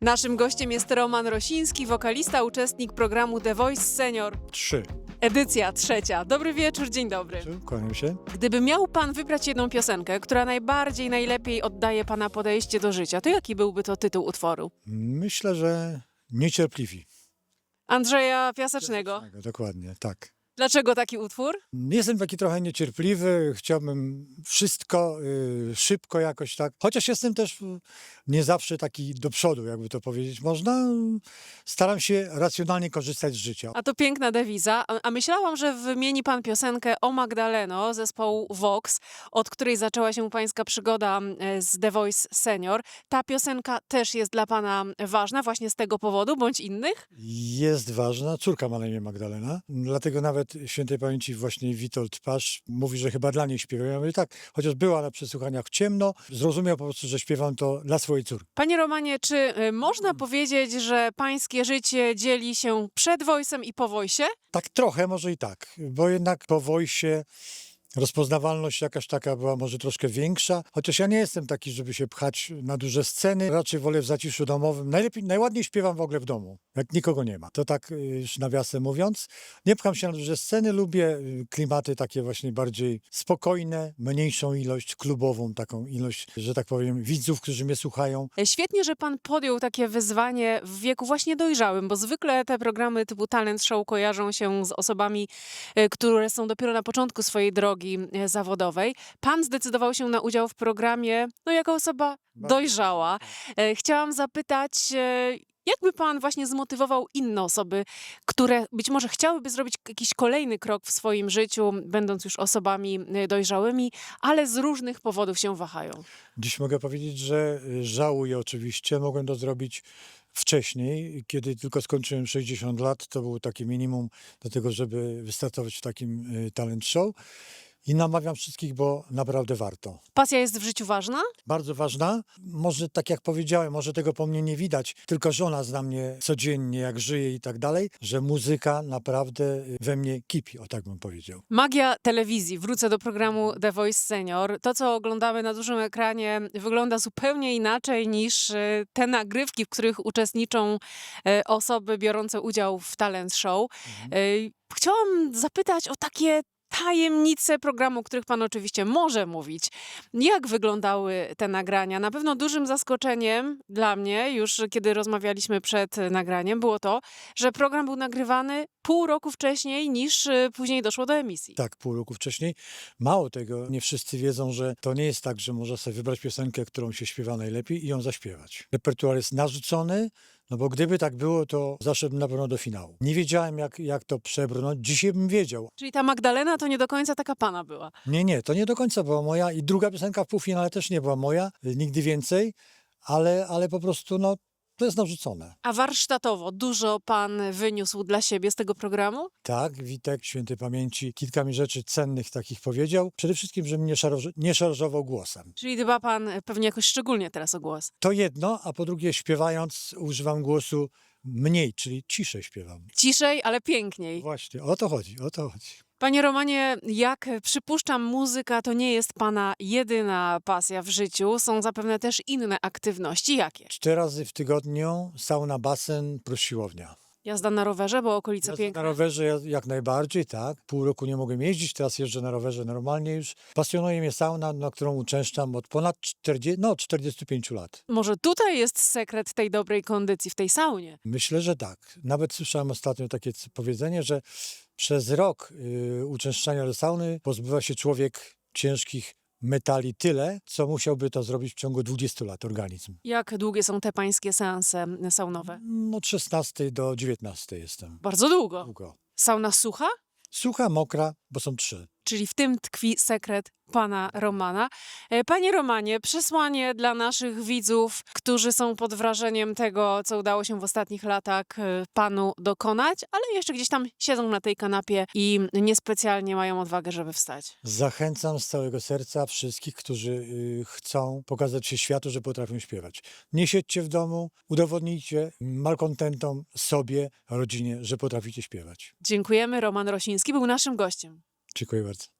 Naszym gościem jest Roman Rosiński, wokalista, uczestnik programu The Voice Senior. Trzy. Edycja trzecia. Dobry wieczór, dzień dobry. Kłaniam się. Gdyby miał pan wybrać jedną piosenkę, która najbardziej, najlepiej oddaje pana podejście do życia, to jaki byłby to tytuł utworu? Myślę, że niecierpliwi. Andrzeja Piasecznego. Dokładnie, tak. Dlaczego taki utwór? Jestem taki trochę niecierpliwy, chciałbym wszystko y, szybko jakoś tak. Chociaż jestem też y, nie zawsze taki do przodu, jakby to powiedzieć można. Staram się racjonalnie korzystać z życia. A to piękna dewiza. A, a myślałam, że wymieni pan piosenkę O Magdaleno zespołu Vox, od której zaczęła się pańska przygoda e, z The Voice Senior. Ta piosenka też jest dla pana ważna właśnie z tego powodu, bądź innych? Jest ważna. Córka ma na imię Magdalena. Dlatego nawet świętej pamięci właśnie Witold Pasz mówi, że chyba dla niej śpiewa. Ja mówię tak, chociaż była na przesłuchaniach ciemno, zrozumiał po prostu, że śpiewam to dla swojej córki. Panie Romanie, czy y, można powiedzieć, że pańskie życie dzieli się przed wojsem i po wojsie? Tak trochę, może i tak, bo jednak po wojsie rozpoznawalność jakaś taka była może troszkę większa, chociaż ja nie jestem taki, żeby się pchać na duże sceny, raczej wolę w zaciszu domowym. Najlepiej, najładniej śpiewam w ogóle w domu, jak nikogo nie ma. To tak y, już nawiasem mówiąc. Nie pcham się na duże sceny, lubię y, klimaty takie właśnie bardziej spokojne, mniejszą ilość, klubową taką ilość, że tak powiem, widzów, którzy mnie słuchają. E, Świetnie, że pan podjął takie wyzwanie w wieku właśnie dojrzałym, bo zwykle te programy typu Talent Show kojarzą się z osobami, e, które są dopiero na początku swojej drogi e, zawodowej. Pan zdecydował się na udział w programie, no jako osoba dojrzała. E, Chciałam zapytać, e, jakby pan właśnie zmotywował inne osoby, które być może chciałyby zrobić jakiś kolejny krok w swoim życiu, będąc już osobami dojrzałymi, ale z różnych powodów się wahają. Dziś mogę powiedzieć, że żałuję oczywiście. Mogłem to zrobić wcześniej, kiedy tylko skończyłem 60 lat. To było takie minimum do tego, żeby wystartować w takim talent show. I namawiam wszystkich, bo naprawdę warto. Pasja jest w życiu ważna? Bardzo ważna. Może tak jak powiedziałem, może tego po mnie nie widać, tylko żona zna mnie codziennie, jak żyję i tak dalej, że muzyka naprawdę y, we mnie kipi, o tak bym powiedział. Magia telewizji. Wrócę do programu The Voice Senior. To, co oglądamy na dużym ekranie, wygląda zupełnie inaczej niż e, te nagrywki, w których uczestniczą e, osoby biorące udział w talent show. E, Chciałam zapytać o takie tajemnice programu, o których pan oczywiście może mówić. Jak wyglądały te nagrania? Na pewno dużym zaskoczeniem dla mnie, już kiedy rozmawialiśmy przed nagraniem, było to, że program był nagrywany pół roku wcześniej niż e, później doszło do emisji. Tak, pół roku wcześniej. Mało tego, nie wszyscy wiedzą, że to nie jest tak, że można sobie wybrać piosenkę, którą się śpiewa najlepiej i ją zaśpiewać. Repertuar jest narzucony, no bo gdyby tak było, to zaszedłbym na pewno do finału. Nie wiedziałem, jak, jak to przebrnąć. Dzisiaj bym wiedział. Czyli ta Magdalena to nie do końca taka pana była. Nie, nie, to nie do końca była moja i druga piosenka w półfinale też nie była moja, nigdy więcej, ale, ale po prostu, no, to jest narzucone. A warsztatowo dużo pan wyniósł dla siebie z tego programu? Tak, Witek, świętej pamięci, kilka mi rzeczy cennych takich powiedział. Przede wszystkim, że mnie szarż- nie szarżował głosem. Czyli dba pan pewnie jakoś szczególnie teraz o głos. To jedno, a po drugie śpiewając używam głosu mniej, czyli ciszej śpiewam. Ciszej, ale piękniej. Właśnie, o to chodzi, o to chodzi. Panie Romanie, jak przypuszczam, muzyka to nie jest pana jedyna pasja w życiu. Są zapewne też inne aktywności. Jakie? Cztery razy w tygodniu sauna, basen, plus siłownia. Jazda na rowerze, bo okolice Jazda piękne. na rowerze ja- jak najbardziej, tak. Pół roku nie mogłem jeździć, teraz jeżdżę na rowerze normalnie już. Pasjonuje mnie sauna, na którą uczęszczam od ponad 40, no, 45 lat. Może tutaj jest sekret tej dobrej kondycji w tej saunie. Myślę, że tak. Nawet słyszałem ostatnio takie powiedzenie, że przez rok y, uczęszczania do sauny pozbywa się człowiek ciężkich metali tyle, co musiałby to zrobić w ciągu 20 lat organizm. Jak długie są te pańskie seanse saunowe? No, Od 16 do 19 jestem. Bardzo długo. Długo. Sauna sucha? Sucha, mokra, bo są trzy. Czyli w tym tkwi sekret pana Romana. E, Panie Romanie, przesłanie dla naszych widzów, którzy są pod wrażeniem tego, co udało się w ostatnich latach e, panu dokonać, ale jeszcze gdzieś tam siedzą na tej kanapie i niespecjalnie mają odwagę, żeby wstać. Zachęcam z całego serca wszystkich, którzy y, chcą pokazać się światu, że potrafią śpiewać. Nie siedźcie w domu, udowodnijcie malkontentom, sobie, rodzinie, że potraficie śpiewać. Dziękujemy. Roman Rosiński był naszym gościem. Dziękuję bardzo.